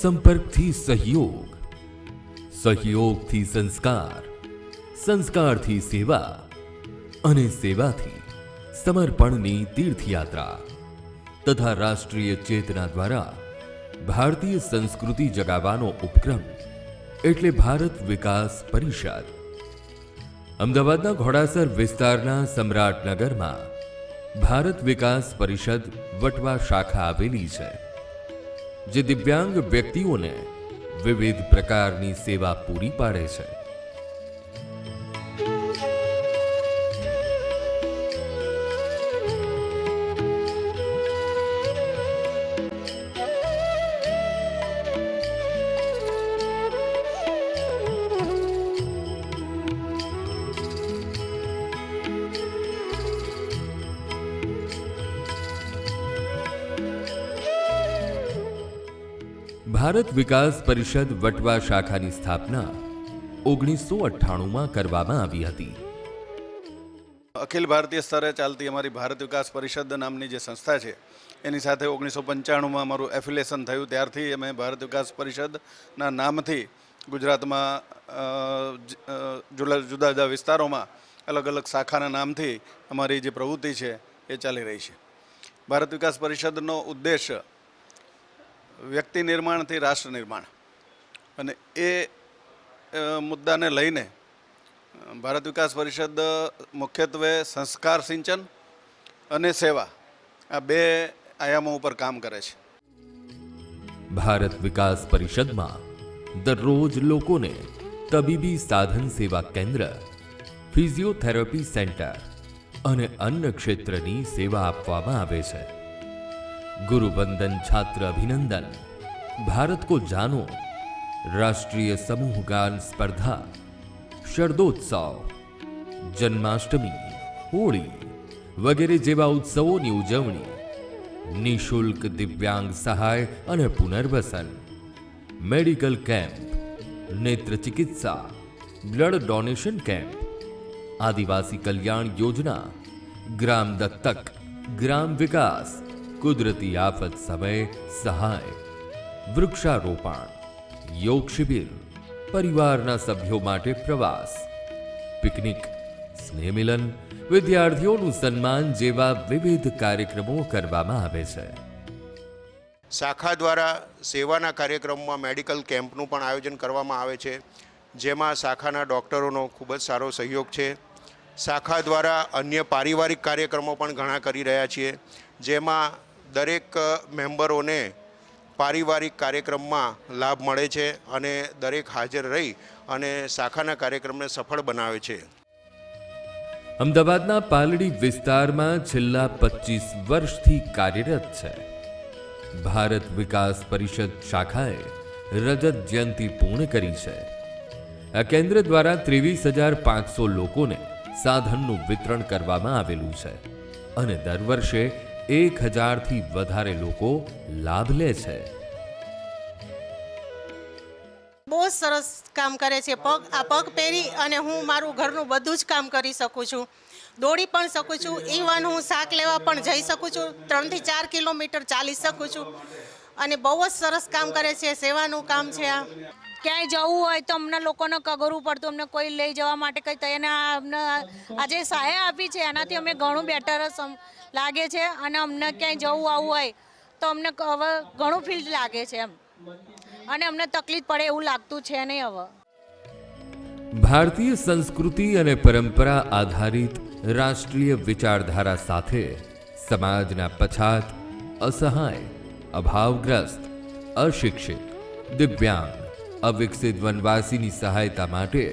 સંપર્કથી સહયોગ, સહયોગથી સંસ્કાર, સંસ્કારથી સેવા અને સેવાથી સમર્પણની તીર્થયાત્રા તથા રાષ્ટ્રીય ચેતના દ્વારા ભારતીય સંસ્કૃતિ જગાવવાનો ઉપક્રમ એટલે ભારત વિકાસ પરિષદ. અમદાવાદના ઘોડાસર વિસ્તારના સમ્રાટનગરમાં ભારત વિકાસ પરિષદ વટવા શાખા આવેલી છે. જે દિવ્યાંગ વ્યક્તિઓને વિવિધ પ્રકારની સેવા પૂરી પાડે છે. ભારત વિકાસ પરિષદ વટવા શાખાની સ્થાપના ઓગણીસો અઠ્ઠાણુંમાં કરવામાં આવી હતી. અખિલ ભારતીય સ્તરે ચાલતી અમારી ભારત વિકાસ પરિષદ નામની જે સંસ્થા છે, એની સાથે ઓગણીસો પંચાણુંમાં અમારું એફિલેશન થયું. ત્યારથી અમે ભારત વિકાસ પરિષદના નામથી ગુજરાતમાં જુદા જુદા વિસ્તારોમાં અલગ અલગ શાખાના નામથી અમારી જે પ્રવૃત્તિ છે, એ ચાલી રહી છે. ભારત વિકાસ પરિષદનો ઉદ્દેશ વ્યક્તિ નિર્માણથી રાષ્ટ્ર નિર્માણ. અને એ મુદ્દાને લઈને ભારત વિકાસ પરિષદ મુખ્યત્વે સંસ્કાર સિંચન અને સેવા આ બે આયામો ઉપર કામ કરે છે. ભારત વિકાસ પરિષદમાં દરરોજ લોકોને તબીબી સાધન સેવા કેન્દ્ર, ફિઝિયોથેરાપી સેન્ટર અને અન્ન ક્ષેત્રની સેવા આપવામાં આવે છે. ગુરુવંદન છાત્ર અભિનંદન ભારત કો જાનો રાષ્ટ્રીય સમૂહ ગાન સ્પર્ધા શરદોત્સવ જન્માષ્ટમી હોળી વગેરે જેવા ઉત્સવોની ઉજવણી નિશુલ્ક દિવ્યાંગ સહાય અને પુનર્વસન મેડિકલ કેમ્પ નેત્ર ચિકિત્સા બ્લડ ડોનેશન કેમ્પ આદિવાસી કલ્યાણ યોજના ગ્રામ દત્તક ગ્રામ વિકાસ કુદરતી આફત સમય સહાય, વૃક્ષારોપણ, યોગ શિબિર, પરિવારના સભ્યો માટે પ્રવાસ, પિકનિક, સ્નેહમિલન, વિદ્યાર્થીઓનું સન્માન જેવા વિવિધ કાર્યક્રમો કરવામાં આવે છે. શાખા દ્વારા સેવાના કાર્યક્રમમાં મેડિકલ કેમ્પનું પણ આયોજન કરવામાં આવે છે, જેમાં શાખાના ડૉક્ટરોનો ખૂબ જ સારો સહયોગ છે. શાખા દ્વારા અન્ય પારિવારિક કાર્યક્રમો પણ ઘણા કરી રહ્યા છીએ, જેમાં દરેક મેમ્બરોને પારિવારિક કાર્યક્રમમાં લાભ મળે છે અને દરેક હાજર રહી અને શાખાના કાર્યક્રમને સફળ બનાવે છે. અમદાવાદના પાલડી વિસ્તારમાં છેલ્લા પચીસ વર્ષથી કાર્યરત છે. ભારત વિકાસ પરિષદ શાખાએ રજત જયંતિ પૂર્ણ કરી છે. આ કેન્દ્ર દ્વારા ત્રેવીસ હજાર પાંચસો લોકોને સાધનનું વિતરણ કરવામાં આવેલું છે અને દર વર્ષે એક હજારથી વધારે લોકો લાભ લે છે. બહુ સરસ કામ કરે છે. પગ, આ પગ પહેરી અને હું મારું ઘરનું બધું જ કામ કરી શકું છું. દોડી પણ શકું છું. ઇવન હું શાક લેવા પણ જઈ શકું છું. ત્રણથી ચાર કિલોમીટર ચાલી શકું છું. અને બહુ જ સરસ કામ કરે છે. સેવાનું કામ છે આ. ક્યાંય જવું હોય તો અમને લોકોને કગરવું પડતું, અમને કોઈ લઈ જવા માટે કંઈ તૈયાર અમને આજે સહાય આપી છે, એનાથી અમે ઘણું બેટર લાગે છે અને અમને ક્યાંય જવું આવવું હોય તો અમને હવે ઘણું ફીલ લાગે છે એમ. અને અમને તકલીફ પડે એવું લાગતું છે નહીં હવે. ભારતીય સંસ્કૃતિ અને પરંપરા આધારિત રાષ્ટ્રીય વિચારધારા સાથે સમાજના પછાત અસહાય, અભાવગ્રસ્ત, અશિક્ષિત, દિવ્યાંગ અવિકસિત વનવાસીની સહાયતા માટે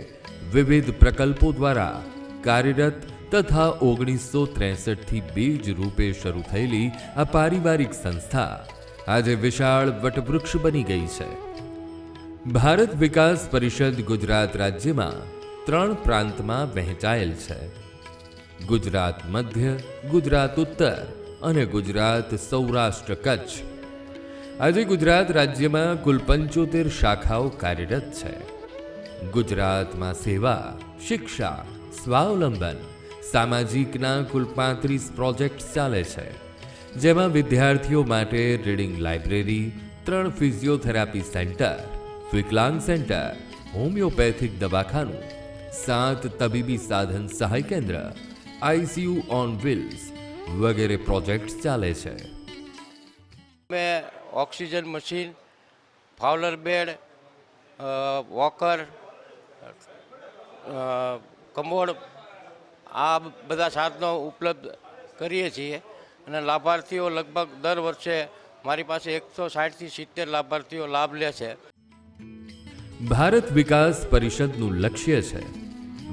વિવિધ પ્રકલ્પો દ્વારા કાર્યરત તથા ઓગણીસો ત્રેસઠથી બીજ રૂપે શરૂ થયેલી આ પારિવારિક સંસ્થા આજે વિશાળ વટવૃક્ષ બની ગઈ છે. ભારત વિકાસ પરિષદ ગુજરાત રાજ્યમાં ત્રણ પ્રાંતમાં વહેંચાયેલ છે. ગુજરાત મધ્ય, ગુજરાત ઉત્તર અને ગુજરાત સૌરાષ્ટ્ર કચ્છ. આજે ગુજરાત રાજ્યમાં કુલ પંચોતેર શાખાઓ કાર્યરત છે. ગુજરાતમાં સેવા, શિક્ષા, સ્વાવલંબન, સામાજિકના કુલ પાંત્રીસ પ્રોજેક્ટ ચાલે છે. જેમાં વિદ્યાર્થીઓ માટે રીડિંગ લાઇબ્રેરી, ત્રણ ફિઝિયોથેરાપી સેન્ટર, વિકલાંગ સેન્ટર, હોમિયોપેથિક દવાખાનું, સાત તબીબી સાધન સહાય કેન્દ્ર આઈસીયુ ઓન વ્હીલ્સ વગેરે પ્રોજેક્ટ્સ ચાલે છે. મેં oxygen machine Fowler bed walker commode આ બધા સાધનો ઉપલબ્ધ કરીએ છીએ. અને લાભાર્થીઓ લગભગ દર વર્ષે મારી પાસે એકસો સાઠથી સિત્તેર લાભાર્થીઓ લાભ લે છે. ભારત વિકાસ પરિષદનું લક્ષ્ય છે.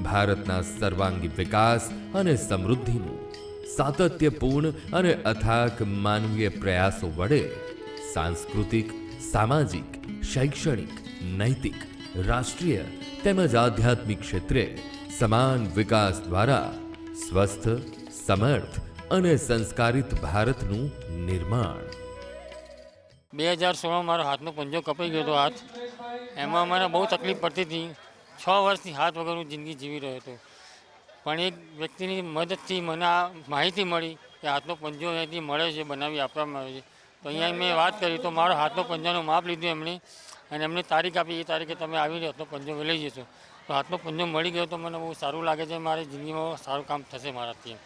ભારતના સર્વાંગી વિકાસ અને સમૃદ્ધિનું સાતત્યપૂર્ણ અને અથાક માનવીય પ્રયાસો વડે સાંસ્કૃતિક, સામાજિક, શૈક્ષણિક, નૈતિક, રાષ્ટ્રીય તેમજ આધ્યાત્મિક ક્ષેત્રે સમાન વિકાસ દ્વારા સ્વસ્થ, સમર્થ અને સંસ્કારિત ભારતનું નિર્માણ. બે હજાર સોળમાં મારો હાથનો પંજો કપાઈ ગયો હતો હાથ. એમાં મને બહુ તકલીફ પડતી હતી. છ વર્ષથી હાથ વગર હું જિંદગી જીવી રહ્યો હતો. પણ એક વ્યક્તિની મદદથી મને આ માહિતી મળી કે હાથનો પંજો અહીંથી મળે છે, બનાવી આપવામાં આવે છે. તો અહીંયા મેં વાત કરી, તો મારો હાથનો પંજાનું માપ લીધું એમણે, અને એમને તારીખ આપી, એ તારીખે તમે આવીને હાથનો પંજો લઈ જશો. તો હાથનો પંજો મળી ગયો, તો મને બહુ સારું લાગે છે, મારી જિંદગીમાં સારું કામ થશે મારાથી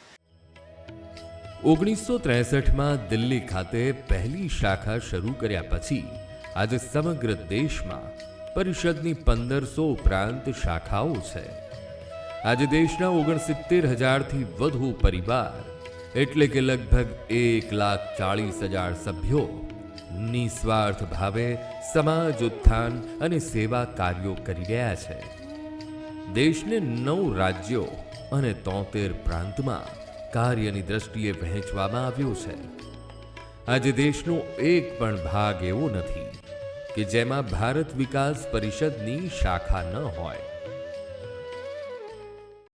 ઓગણીસો ત્રેસઠમાં દિલ્હી ખાતે પહેલી શાખા શરૂ કર્યા પછી, આજે સમગ્ર દેશમાં પરિષદની પંદરસો ઉપરાંત શાખાઓ છે. આજે દેશના ઓગણસિત્તેર હજારથી વધુ પરિવાર એટલે કે લગભગ એક લાખ ચાળીસ હજાર સભ્યો નિસ્વાર્થ ભાવે સમાજ ઉત્થાન અને સેવા કાર્યો કરી રહ્યા છે. દેશને નવ રાજ્યો અને તોતેર પ્રાંતમાં કાર્યની દ્રષ્ટિએ વહેંચવામાં આવ્યો છે. આજે દેશનો એક પણ ભાગ એવો નથી કે જેમાં ભારત વિકાસ પરિષદની શાખા ન હોય.